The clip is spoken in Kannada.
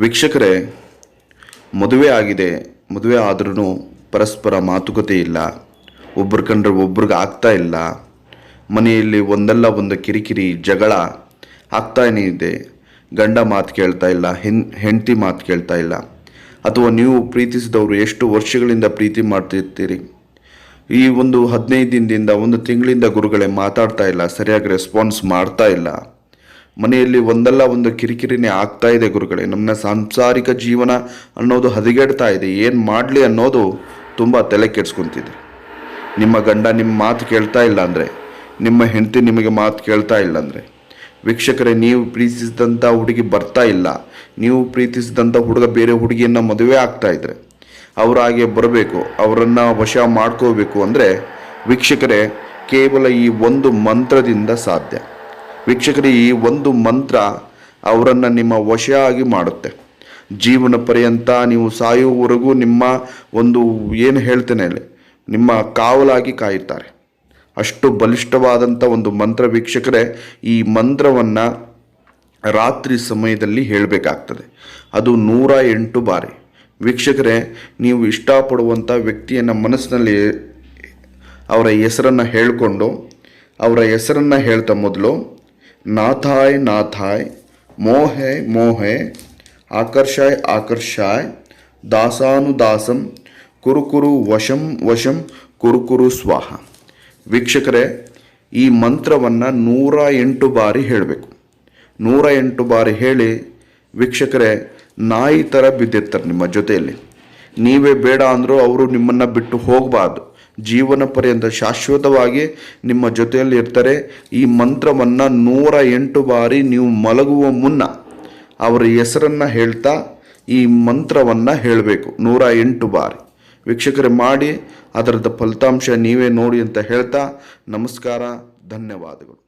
ವೀಕ್ಷಕರೇ, ಮದುವೆ ಆಗಿದೆ. ಮದುವೆ ಆದ್ರೂ ಪರಸ್ಪರ ಮಾತುಕತೆ ಇಲ್ಲ. ಒಬ್ರು ಕಂಡ್ರೆ ಒಬ್ರಿಗೆ ಆಗ್ತಾ ಇಲ್ಲ. ಮನೆಯಲ್ಲಿ ಒಂದಲ್ಲ ಒಂದು ಕಿರಿಕಿರಿ, ಜಗಳ ಆಗ್ತಾನೇ ಇದೆ. ಗಂಡ ಮಾತು ಕೇಳ್ತಾ ಇಲ್ಲ ಹೆಂಡತಿ ಮಾತು ಕೇಳ್ತಾ ಇಲ್ಲ. ಅಥವಾ ನೀವು ಪ್ರೀತಿಸಿದವರು ಎಷ್ಟು ವರ್ಷಗಳಿಂದ ಪ್ರೀತಿ ಮಾಡ್ತಿರ್ತೀರಿ? ಈ ಒಂದು ಹದಿನೈದು ದಿನದಿಂದ ಒಂದು ತಿಂಗಳಿಂದ ಗುರುಗಳೇ ಮಾತಾಡ್ತಾ ಇಲ್ಲ, ಸರಿಯಾಗಿ ರೆಸ್ಪಾನ್ಸ್ ಮಾಡ್ತಾ ಇಲ್ಲ. ಮನೆಯಲ್ಲಿ ಒಂದಲ್ಲ ಒಂದು ಕಿರಿಕಿರಿನೇ ಆಗ್ತಾ ಇದೆ ಗುರುಗಳೇ. ನಮ್ಮ ಸಾಂಸಾರಿಕ ಜೀವನ ಅನ್ನೋದು ಹದಗೆಡ್ತಾ ಇದೆ. ಏನು ಮಾಡಲಿ ಅನ್ನೋದು ತುಂಬ ತಲೆ ಕೆಡ್ಸ್ಕೊತಿದೆ. ನಿಮ್ಮ ಗಂಡ ನಿಮ್ಮ ಮಾತು ಕೇಳ್ತಾ ಇಲ್ಲ ಅಂದರೆ, ನಿಮ್ಮ ಹೆಂಡತಿ ನಿಮಗೆ ಮಾತು ಕೇಳ್ತಾ ಇಲ್ಲ ಅಂದರೆ, ವೀಕ್ಷಕರೇ, ನೀವು ಪ್ರೀತಿಸಿದಂಥ ಹುಡುಗಿ ಬರ್ತಾ ಇಲ್ಲ. ನೀವು ಪ್ರೀತಿಸಿದಂಥ ಹುಡುಗ ಬೇರೆ ಹುಡುಗಿಯನ್ನು ಮದುವೆ ಆಗ್ತಾ ಇದ್ರೆ, ಅವರ ಹಾಗೆ ಬರಬೇಕು, ಅವರನ್ನು ವಶ ಮಾಡ್ಕೋಬೇಕು ಅಂದರೆ ವೀಕ್ಷಕರೇ, ಕೇವಲ ಈ ಒಂದು ಮಂತ್ರದಿಂದ ಸಾಧ್ಯ. ವೀಕ್ಷಕರೇ ಈ ಒಂದು ಮಂತ್ರ ಅವರನ್ನು ನಿಮ್ಮ ವಶ ಆಗಿ ಮಾಡುತ್ತೆ. ಜೀವನ ಪರ್ಯಂತ ನೀವು ಸಾಯುವವರೆಗೂ ನಿಮ್ಮ ಒಂದು ಏನು ಹೇಳ್ತೇನೆ ಅಲ್ಲಿ, ನಿಮ್ಮ ಕಾವಲಾಗಿ ಕಾಯುತ್ತಾರೆ. ಅಷ್ಟು ಬಲಿಷ್ಠವಾದಂಥ ಒಂದು ಮಂತ್ರ ವೀಕ್ಷಕರೇ ಈ ಮಂತ್ರವನ್ನು ರಾತ್ರಿ ಸಮಯದಲ್ಲಿ ಹೇಳಬೇಕಾಗ್ತದೆ. ಅದು ನೂರ ಎಂಟು ಬಾರಿ. ವೀಕ್ಷಕರೇ ನೀವು ಇಷ್ಟಪಡುವಂಥ ವ್ಯಕ್ತಿಯನ್ನು ಮನಸ್ಸಿನಲ್ಲಿ ಅವರ ಹೆಸರನ್ನು ಹೇಳಿಕೊಂಡು ಅವರ ಹೆಸರನ್ನು ಹೇಳ್ತಾ ಮೊದಲು ನಾಥಾಯ್ ನಾಥಾಯ್, ಮೋಹೆ ಮೋಹೆ, ಆಕರ್ಷಾಯ್ ಆಕರ್ಷಾಯ್, ದಾಸಾನುದಾಸಂ, ಕುರುಕುರು ವಶಂ ವಶಂ, ಕುರುಕುರು ಸ್ವಾಹ. ವೀಕ್ಷಕರೇ, ಈ ಮಂತ್ರವನ್ನು ನೂರ ಎಂಟು ಬಾರಿ ಹೇಳಬೇಕು. ನೂರ ಎಂಟು ಬಾರಿ ಹೇಳಿ, ವೀಕ್ಷಕರೇ, ನಾಯಿ ಥರ ಬಿದ್ದಿರ್ತಾರೆ ನಿಮ್ಮ ಜೊತೆಯಲ್ಲಿ. ನೀವೇ ಬೇಡ ಅಂದರೂ ಅವರು ನಿಮ್ಮನ್ನು ಬಿಟ್ಟು ಹೋಗಬಾರ್ದು. ಜೀವನ ಪರ್ಯಂತ ಶಾಶ್ವತವಾಗಿ ನಿಮ್ಮ ಜೊತೆಯಲ್ಲಿ ಇರ್ತಾರೆ. ಈ ಮಂತ್ರವನ್ನು ನೂರ ಎಂಟು ಬಾರಿ ನೀವು ಮಲಗುವ ಮುನ್ನ ಅವರ ಹೆಸರನ್ನು ಹೇಳ್ತಾ ಈ ಮಂತ್ರವನ್ನು ಹೇಳಬೇಕು. ನೂರ ಎಂಟು ಬಾರಿ. ವೀಕ್ಷಕರೇ ಮಾಡಿ, ಅದರದ ಫಲಿತಾಂಶ ನೀವೇ ನೋಡಿ ಅಂತ ಹೇಳ್ತಾ ನಮಸ್ಕಾರ, ಧನ್ಯವಾದಗಳು.